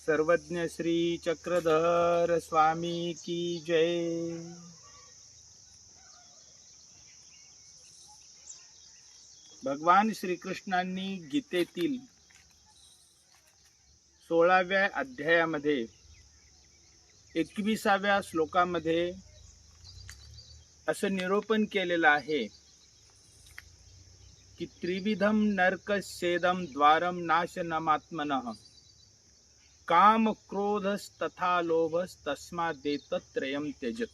सर्वज्ञ श्री चक्रधर स्वामी की जय. भगवान श्रीकृष्णांनी गीतेतील सोळाव्या अध्यायामध्ये एकविसाव्या श्लोकामध्ये असं निरूपण केलेलं आहे की त्रिविधम नरक छेदम द्वारम नाशनमात्मन. काम क्रोधस तथा लोभस तस्मा देतत्रयम त्यजत.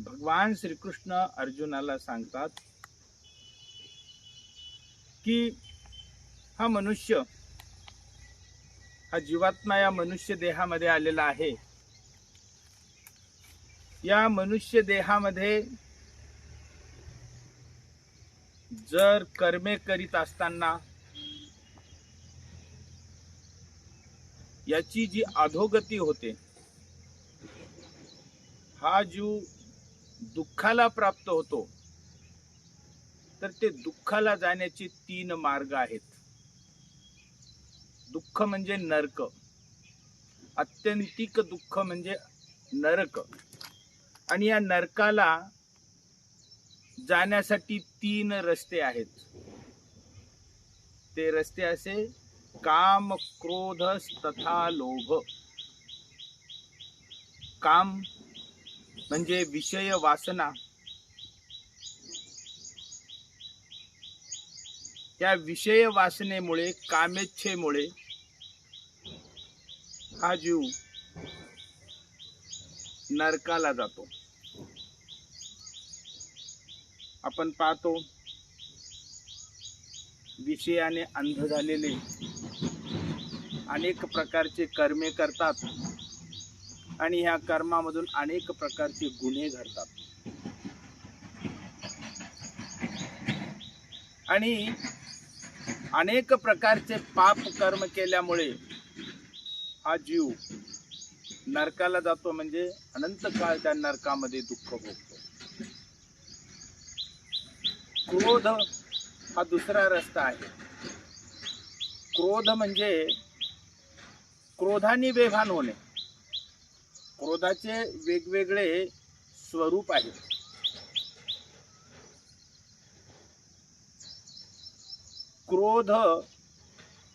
भगवान श्रीकृष्ण अर्जुनाला सांगतात की हा मनुष्य हा जीवात्मा या मनुष्य देहामध्ये आलेला आहे. या मनुष्य देहामध्ये जर कर्मे करीत असताना याची जी अधोगती होते हा जीव दुःखाला प्राप्त होतो तर ते दुःखाला जाण्याचे तीन मार्ग आहेत. दुःख म्हणजे नरक अत्यंतिक दुःख म्हणजे नरक. आणि या नरकाला जाण्यासाठी तीन रस्ते आहेत. ते रस्ते असे काम क्रोध तथा लोभ. काम म्हणजे विषय वासना. त्या विषय वासनेमुळे कामेच्छेमुळे हा जीव नरकाला जातो. आपण पाहतो विषयाने अंध झालेले अनेक प्रकारचे कर्मे करतात. आणि ह्या कर्मामधून अनेक प्रकारचे गुन्हे घडतात. आणि अनेक प्रकारचे पाप कर्म केल्यामुळे हा जीव नरकाला जातो म्हणजे अनंत काळ त्या नरकामध्ये दुःख भोगतो. क्रोध हा दुसरा रस्ता आहे. क्रोध म्हणजे क्रोधाने बेभान होणे. क्रोधाचे वेगवेगळे स्वरूप आहे क्रोध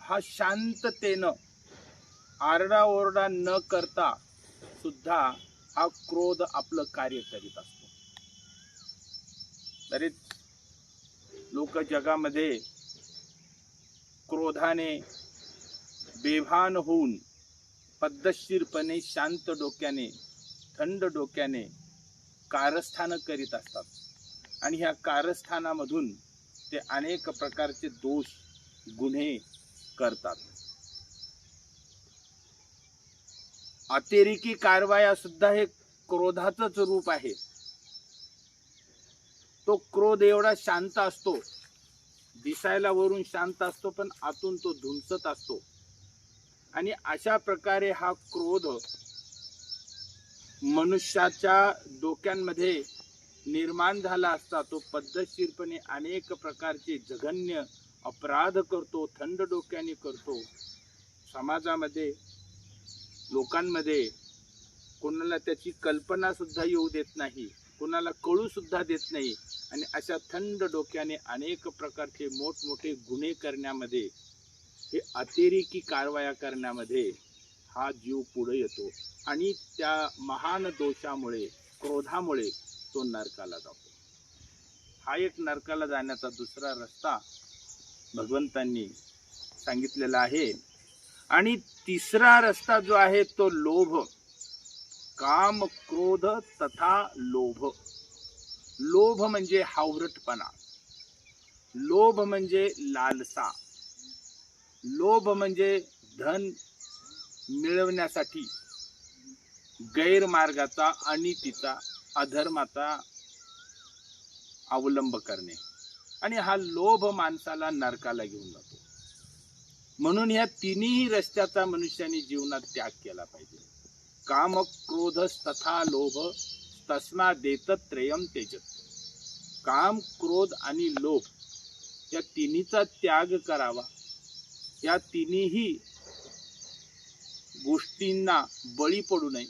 हा शांततेनं आरडाओरडा न करता सुद्धा हा क्रोध आपलं कार्य करीत असतो. तरी लोक जगामध्ये क्रोधाने बेभान होऊन पद्धतशीरपणे शांत डोक्याने थंड डोक्याने कारस्थानं करीत असतात. आणि ह्या कारस्थानामधून ते अनेक प्रकारचे दोष गुन्हे करतात. अतिरेकी कारवाया सुद्धा हे क्रोधाचंच रूप आहे. तो क्रोध एवढा शांत असतो दिसायला वरून शांत असतो पण आतून तो धुमसत असतो. आणि अशा प्रकारे हा क्रोध मनुष्याच्या डोक्यांमध्ये निर्माण झाला असता तो पद्धतशीरपणे अनेक प्रकारचे जघन्य अपराध करतो थंड डोक्याने करतो. समाजामध्ये लोकांमध्ये कोणाला त्याची कल्पना सुद्धा येऊ देत नाही कोणाला कळू सुद्धा देत नाही. आणि अशा थंड डोक्याने अनेक प्रकारचे मोठमोठे गुन्हे करण्यामध्ये हे अतिरेकी कारवाया करण्यामध्ये हा जीव पुढे येतो आणि त्या महान दोषामुळे क्रोधामुळे तो नरकाला जातो. हा एक नरकाला जाण्याचा दुसरा रस्ता भगवंतांनी सांगितलेला आहे. आणि तिसरा रस्ता जो आहे तो लोभ. काम क्रोध तथा लोभ. लोभ म्हणजे हावरटपणा. लोभ म्हणजे लालसा. लोभ म्हणजे धन मिळवण्यासाठी गैरमार्गाचा अनितीचा अधर्माचा अवलंब करणे. आणि हा लोभ माणसाला नरकाला घेऊन जातो. म्हणून या तिन्ही रस्त्याचा मनुष्याने जीवनात त्याग केला पाहिजे. काम क्रोध तथा लोभ तस्मा देत त्रयम तेजत. काम क्रोध आणि लोभ या तिन्हीचा त्याग करावा. या तिन्ही गोष्टींना बळी पडू नये.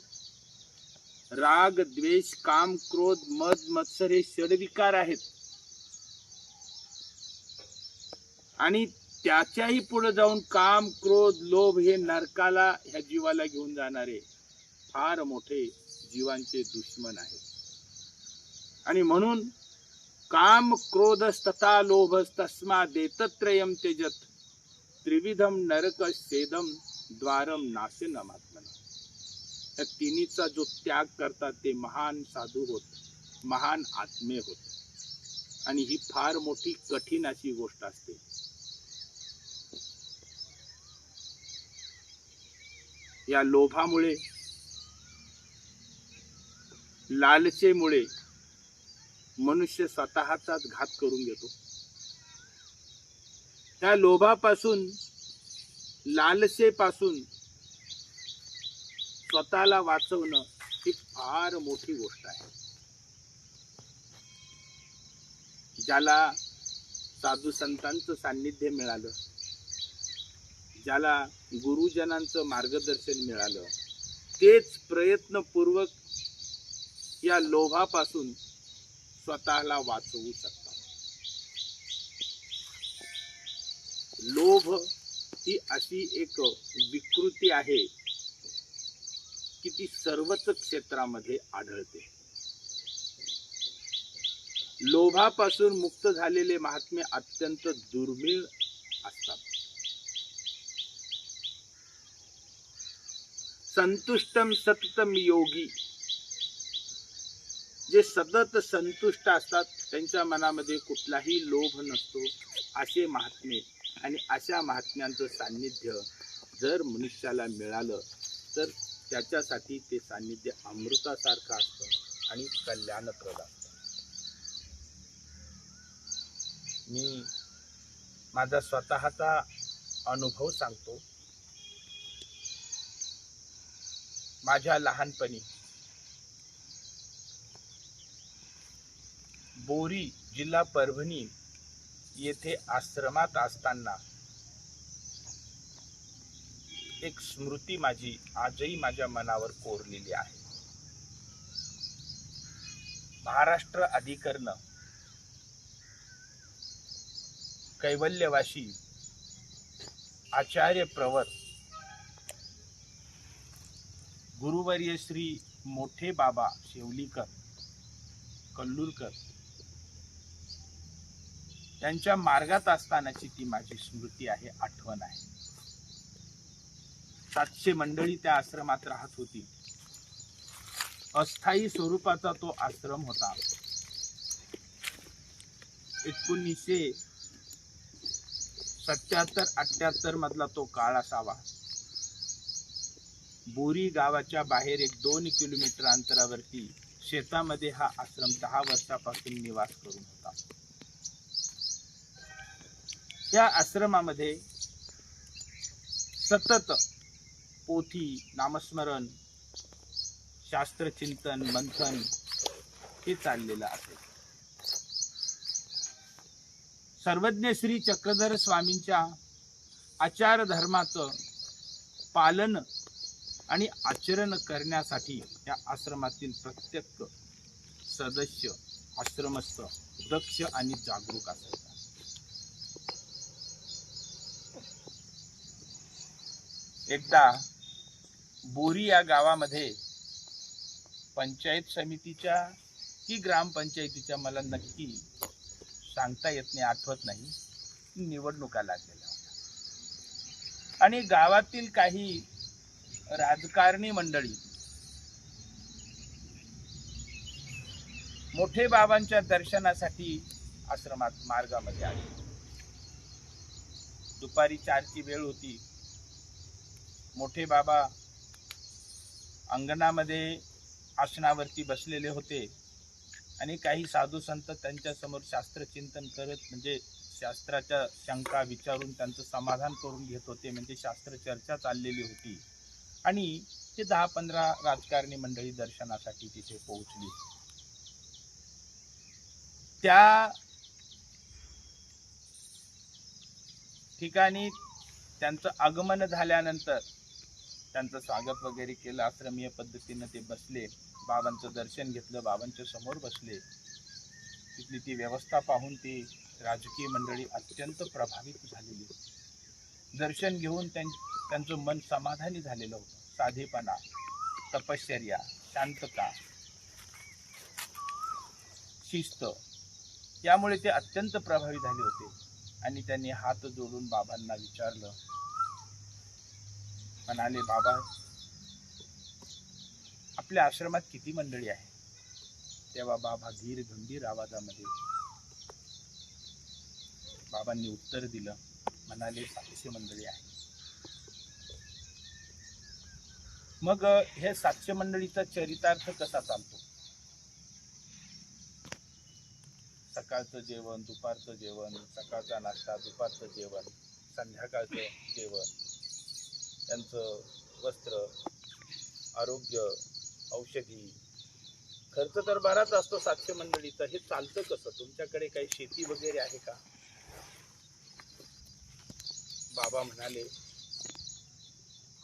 राग द्वेष काम क्रोध मद मत्सर हे षडविकार आहेत. आणि त्याच्याही पुढे जाऊन काम क्रोध लोभ हे नरकाला ह्या जीवाला घेऊन जाणारे फार मोठे जीवांचे दुश्मन आहेत. आणि म्हणून काम क्रोध तथा लोभ तस्मा देतत्रयम तेजत त्रिविधम नरक सेदम द्वारम नाशनम आत्मना या तिन्हीचा जो त्याग करतात ते महान साधू होत महान आत्मे होत. आणि ही फार मोठी कठीण अशी गोष्ट असते. या लोभामुळे लालचेमुळे मनुष्य स्वतःचाच घात करून घेतो. त्या लोभापासून लालसेपासून स्वतःला वाचवणं ही फार मोठी गोष्ट आहे. ज्याला साधू संतांचं सान्निध्य मिळालं ज्याला गुरुजनांचं मार्गदर्शन मिळालं तेच प्रयत्नपूर्वक या लोभापासून स्वतःला वाचवू शकतात. लोभ ही अशी एक विकृती आहे की ती सर्वच क्षेत्रामध्ये आढळते. लोभापासून मुक्त झालेले महात्मे अत्यंत दुर्मिळ असतात. संतुष्टम सततम योगी. जे सतत संतुष्ट असतात त्यांच्या मनामध्ये कुठलाही लोभ नसतो असे महात्मे आणि अशा महात्म्यांचं सान्निध्य जर मनुष्याला मिळालं तर त्याच्यासाठी ते सान्निध्य अमृतासारखं असतं आणि कल्याणप्रद असतं. मी माझा स्वतःचा अनुभव सांगतो. माझ्या लहानपणी बोरी जिल्हा परभणी येथे आश्रमात असताना एक स्मृती माझी आजही माझ्या मनावर कोरलेली आहे. महाराष्ट्र अधिकरण कैवल्यवाशी आचार्य प्रवर गुरुवर्य श्री मोठे बाबा शेवलीकर कल्लूरकर त्यांच्या मार्गात असतानाची ती माझी स्मृती आहे आठवण आहे. सातशे मंडळी त्या आश्रमात राहत होती. अस्थायी स्वरूपाचा तो आश्रम होता. एकोणीसशे सत्याहत्तर अठ्याहत्तर मधला तो काळ असावा. बोरी गावाच्या बाहेर एक दोन किलोमीटर अंतरावरती शेतामध्ये हा आश्रम दहा वर्षापासून निवास करून होता. या आश्रमामध्ये सतत पोथी नामस्मरण शास्त्रचिंतन मंथन हे चाललेलं असेल सर्वज्ञ श्री चक्रधर स्वामींच्या आचार धर्माचं पालन आणि आचरण करण्यासाठी या आश्रमातील प्रत्येक सदस्य आश्रमस्थ दक्ष आणि जागरूक असतात एकदा बोरी या गावामध्ये पंचायत समितीच्या की ग्रामपंचायतीच्या मला नक्की सांगता येत नाही आठवत नाही. निवडणुका लागलेल्या होत्या. आणि गावातील काही राजकारणी मंडळी मोठे बाबांच्या दर्शनासाठी आश्रमात मार्गामध्ये आले. दुपारी चारची वेळ होती. मोठे बाबा अंगणामध्ये आसनावरती बसलेले होते. आणि काही साधू संत त्यांच्यासमोर शास्त्रचिंतन करत म्हणजे शास्त्राच्या शंका विचारून त्यांचं समाधान करून घेत होते म्हणजे शास्त्र चर्चा चाललेली होती. आणि ते दहा पंधरा राजकारणी मंडळी दर्शनासाठी तिथे पोहोचली. त्या ठिकाणी त्यांचं आगमन झाल्यानंतर त्यांचं स्वागत वगैरे केलं आश्रमीय पद्धतीनं ते बसले. बाबांचं दर्शन घेतलं बाबांच्या समोर बसले. तिथली ती व्यवस्था पाहून ती राजकीय मंडळी अत्यंत प्रभावित झालेली. होती. दर्शन घेऊन त्यां त्यांचं मन समाधानी झालेलं होतं. साधेपणा तपश्चर्या शांतता शिस्त यामुळे ते अत्यंत प्रभावी झाले होते. आणि त्यांनी हात जोडून बाबांना विचारलं म्हणाले बाबा आपल्या आश्रमात किती मंडळी आहे तेव्हा बाबा धीर गंभीर आवाजामध्ये बाबांनी उत्तर दिलं म्हणाले सातशे मंडळी आहे मग हे सातशे मंडळीचा चरितार्थ कसा चालतो? सकाळचं जेवण दुपारचं जेवण सकाळचा नाश्ता दुपारचं जेवण संध्याकाळचं जेवण. त्यांचं वस्त्र आरोग्य औषधी खर्च तर बराच असतो सातशे मंडळीचा. हे चालतं कसं? तुमच्याकडे काही शेती वगैरे आहे का? बाबा म्हणाले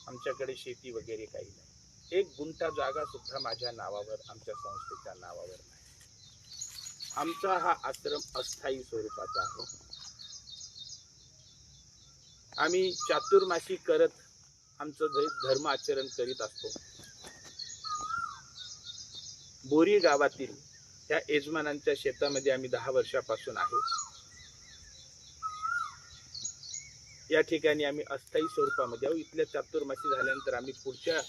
आमच्याकडे शेती वगैरे काही नाही. एक गुंठा जागा सुद्धा माझ्या नावावर आमच्या संस्थेच्या नावावर नाही. आमचा हा आश्रम अस्थायी स्वरूपाचा आहे. आम्ही चातुर्माशी करत आमचं धर्म आचरण करीत असतो. बोरी गावातील त्या यजमानांच्या शेतामध्ये आम्ही दहा वर्षापासून आहे. या ठिकाणी आम्ही अस्थायी स्वरूपामध्ये आहोत. इथल्या चातुर्मासी झाल्यानंतर आम्ही पुढच्या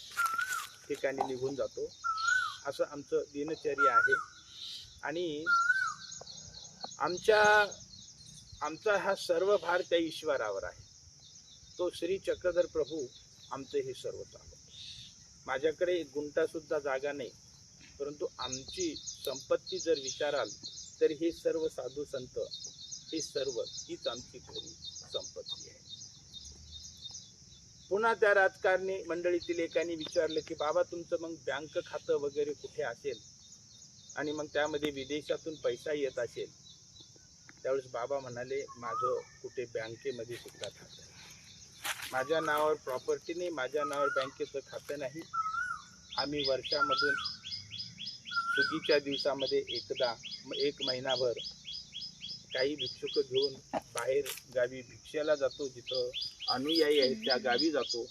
ठिकाणी निघून जातो. असं आमचं दिनचर्या आहे. आणि आमच्या आमचा हा सर्व भार त्या ईश्वरावर आहे. तो श्री चक्रधर प्रभू आमचं हे सर्व चालू माझ्याकडे एक गुंठा सुद्धा जागा नाही परंतु आमची संपत्ती जर विचाराल तर हे सर्व साधू संत हे सर्व हीच आमची खरी संपत्ती आहे. पुन्हा त्या राजकारणी मंडळीतील एकाने विचारलं की बाबा तुमचं मग बँक खातं वगैरे कुठे असेल? आणि मग त्यामध्ये विदेशातून पैसा येत असेल? त्यावेळेस बाबा म्हणाले माझं कुठे बँकेमध्ये सुद्धा खातं माझ्या नावावर प्रॉपर्टी नाही माझ्या नावावर बँकेचं खातं नाही. आम्ही वर्षामधून सुगीच्या दिवसामध्ये एकदा म- एक महिनाभर काही भिक्षुक घेऊन बाहेर गावी भिक्षेला जातो जिथं अनुयायी आहेत त्या गावी जातो.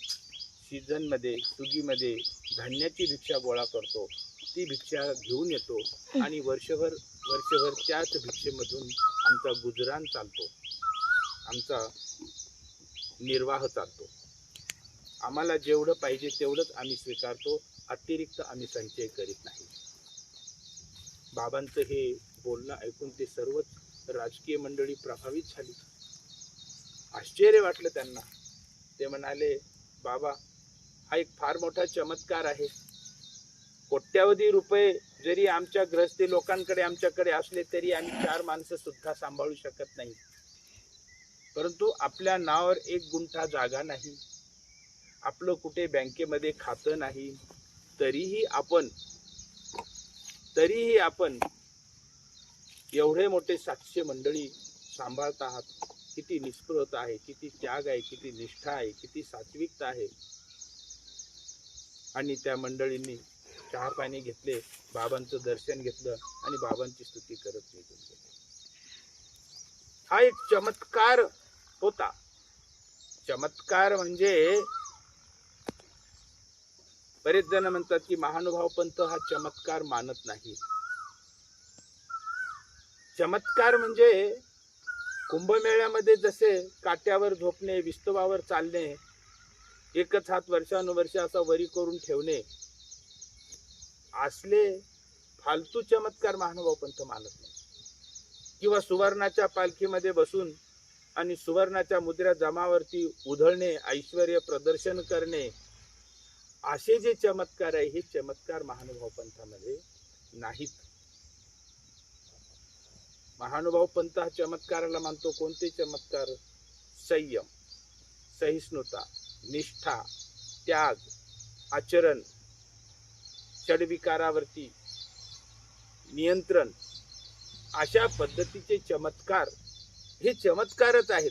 सीझनमध्ये सुगीमध्ये धान्याची भिक्षा गोळा करतो. ती भिक्षा घेऊन येतो आणि वर्षभर वर्षभर त्याच भिक्षेमधून आमचा गुजरान चालतो. आमचा निर्वाह चालतो. आम्हाला जेवढं पाहिजे तेवढंच आम्ही स्वीकारतो. अतिरिक्त आम्ही संचय करीत नाही. बाबांचं हे बोलणं ऐकून ते सर्वच राजकीय मंडळी प्रभावित झाली. आश्चर्य वाटलं त्यांना. ते म्हणाले बाबा हा एक फार मोठा चमत्कार आहे. कोट्यावधी रुपये जरी आमच्या ग्रस्ती लोकांकडे आमच्याकडे असले तरी आम्ही चार माणसं सुद्धा सांभाळू शकत नाही. परंतु आपल्या नावावर एक गुंठा जागा नाही. आपलं कुठे बँकेमध्ये खातं नाही. तरीही आपण तरीही आपण एवढे मोठे सातशे मंडळी सांभाळत आहात. किती निष्प्रहता आहे किती त्याग आहे किती निष्ठा आहे किती सात्विकता आहे. आणि त्या मंडळींनी चहा पाणी घेतले बाबांचं दर्शन घेतलं आणि बाबांची स्तुती करत निघून गेले. हा एक चमत्कार होता. चमत्कार म्हणजे बरेच जण म्हणतात की महानुभाव पंथ हा चमत्कार मानत नाही. चमत्कार म्हणजे कुंभमेळ्यामध्ये जसे काट्यावर झोपणे विस्तवावर चालणे एकच हात वर्षानुवर्ष असा वरी करून ठेवणे असले फालतू चमत्कार महानुभाव पंथ मानत नाही. किंवा सुवर्णाच्या पालखीमध्ये बसून आणि सुवर्णाच्या मुद्रा जमावरती उधळणे ऐश्वर प्रदर्शन करणे असे जे चमत्कार आहे हे चमत्कार महानुभाव पंथामध्ये नाहीत. महानुभाव पंथ हा चमत्काराला मानतो. कोणते चमत्कार? संयम सहिष्णुता निष्ठा त्याग आचरण षडविकारावरती नियंत्रण अशा पद्धतीचे चमत्कार हे चमत्कारच आहेत.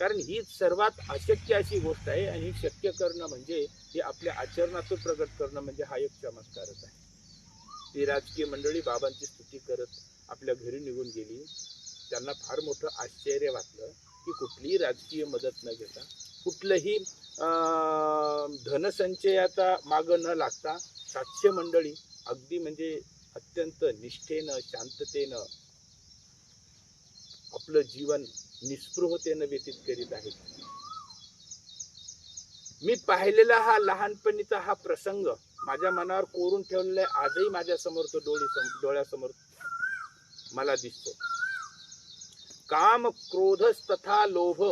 कारण ही सर्वात अशक्य अशी गोष्ट आहे आणि शक्य करणं म्हणजे हे आपल्या आचरणातून प्रगट करणं म्हणजे हा एक चमत्कारच आहे. ती राजकीय मंडळी बाबांची स्तुती करत आपल्या घरी निघून गेली. त्यांना फार मोठं आश्चर्य वाटलं की कुठलीही राजकीय मदत न घेता कुठलंही धनसंचयाचा मागं न लागता सातशे मंडळी अगदी म्हणजे अत्यंत निष्ठेनं शांततेनं आपलं जीवन निस्पृहतेनं व्यतीत करीत आहे. मी पाहिलेला हा लहानपणीचा हा प्रसंग माझ्या मनावर कोरून ठेवलेला आहे आजही माझ्यासमोर तो डोळी डोळ्यासमोर मला दिसतो. काम क्रोध तथा लोभ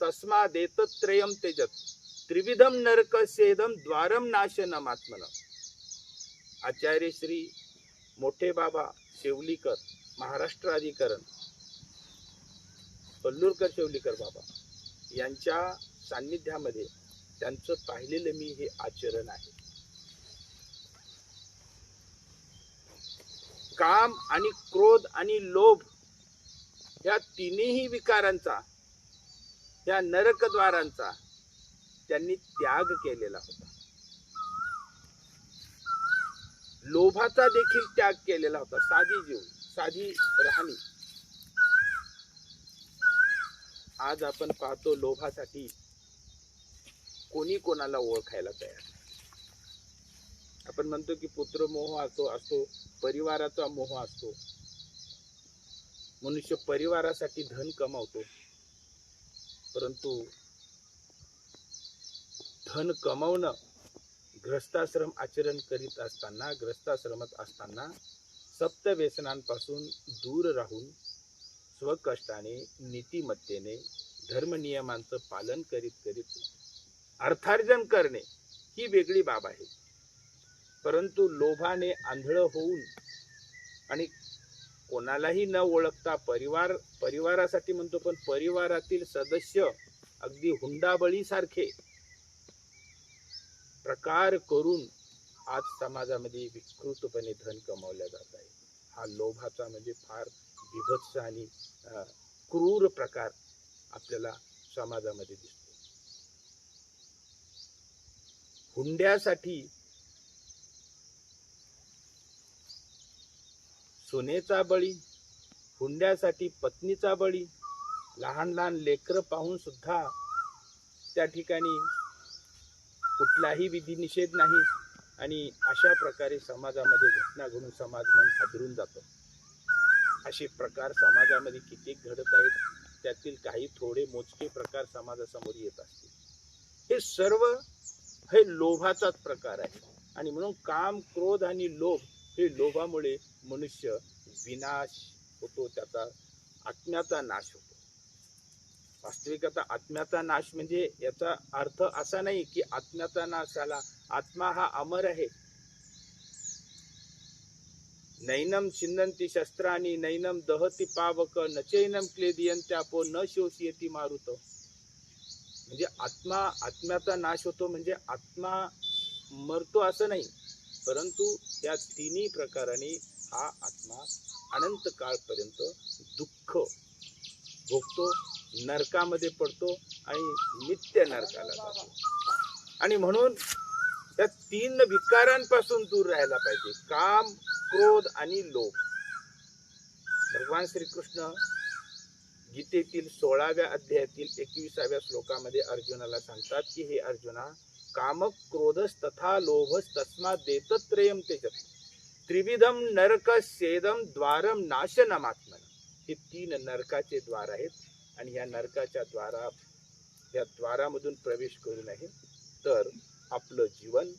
तस्मा देत त्रयम तेजत त्रिविधम नरक सेदम द्वारम नाशनमात्मन आचार्य श्री मोठे बाबा शेवलीकर महाराष्ट्र अधिकरण पल्लूरकर शेवलीकर बाबा यांच्या सान्निध्यामध्ये त्यांचं पाहिलेलं मी हे आचरण आहे. काम आणि क्रोध आणि लोभ या तिन्ही विकारांचा या नरकद्वारांचा त्यांनी त्याग केलेला होता. लोभाचा देखील त्याग केलेला होता. साधी जीव साधी राहणी. आज आपण पाहतो लोभासाठी कोणी कोणाला ओळखायला तयार? आपण म्हणतो की पुत्र मोह असतो असतो परिवाराचा मोह असतो. मनुष्य परिवारासाठी धन कमावतो. परंतु धन कमावणं ग्रस्ताश्रम आचरण करीत असताना ग्रस्ताश्रमात असताना सप्त व्यसनांपासून दूर राहून स्वकष्टाने नीतिमत्तेने धर्मनियमांचं पालन करीत करीत अर्थार्जन करणे ही वेगळी बाब आहे. परंतु लोभाने आंधळं होऊन आणि कोणालाही न ओळखता परिवार परिवारासाठी म्हणतो पण परिवारातील सदस्य अगदी हुंडाबळीसारखे प्रकार करून आज समाजामध्ये विकृतपणे धन कमावल्या जात आहे. हा लोभाचा म्हणजे फार बिभत्स आणि क्रूर प्रकार आपल्याला समाजामध्ये दिसतो. हुंड्यासाठी सुनेचा बळी हुंड्यासाठी पत्नीचा बळी लहान लहान लेकरं पाहून सुद्धा त्या ठिकाणी कुठलाही विधी निषेध नाही आणि अशा प्रकारे समाजामध्ये घटना घडून समाज मन हादरून जातं. असे प्रकार समाजामध्ये किती घडत आहेत त्यातील काही थोडे मोजके प्रकार समाजासमोर येत असतील. हे सर्व हे लोभाचाच प्रकार आहे. आणि म्हणून काम क्रोध आणि लोभ हे लोभामुळे मनुष्य विनाश होतो त्याचा आत्म्याचा नाश होतो. वास्तविक आता आत्म्याचा नाश म्हणजे याचा अर्थ असा नाही की आत्म्याचा नाश झाला आत्मा हा अमर आहे. नैनम छिन्नंती शस्त्रानी नैनम दहती पावक न चैनम क्लेदियंत्यापो न शोषयती मारुत। म्हणजे आत्मा आत्म्याचा नाश होतो म्हणजे आत्मा मरतो असं नाही परंतु या तिन्ही प्रकाराने हा आत्मा अनंत काळपर्यंत दुःख भोगतो नरकामध्ये पडतो आणि नित्य नरकाला जातो. आणि म्हणून या तीन विकारांपासून दूर राहायला पाहिजे. काम क्रोध आणि लोभ. भगवान श्रीकृष्ण गीतेतील सोळाव्या अध्यायातील एकविसाव्या श्लोकामध्ये अर्जुनाला सांगतात की हे अर्जुना काम क्रोधस तथा लोभस तस्मा देतत्रयम तेजत त्रिविधम नरक सेदम द्वारम नाशनमात्मन हे तीन नरकाचे द्वार आहेत आणि या नरकाच्या द्वारा या द्वारामधून प्रवेश करू नये तर आपलं जीवन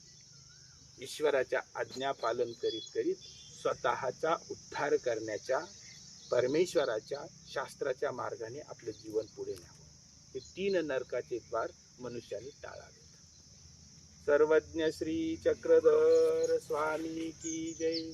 ईश्वराच्या आज्ञा पालन करीत करीत स्वतःचा उद्धार करण्याच्या परमेश्वराच्या शास्त्राच्या मार्गाने आपलं जीवन पुढे न्यावं. हे तीन नरकाचे द्वार मनुष्याने टाळावेत. सर्वज्ञ श्री चक्रधर स्वामी की जय.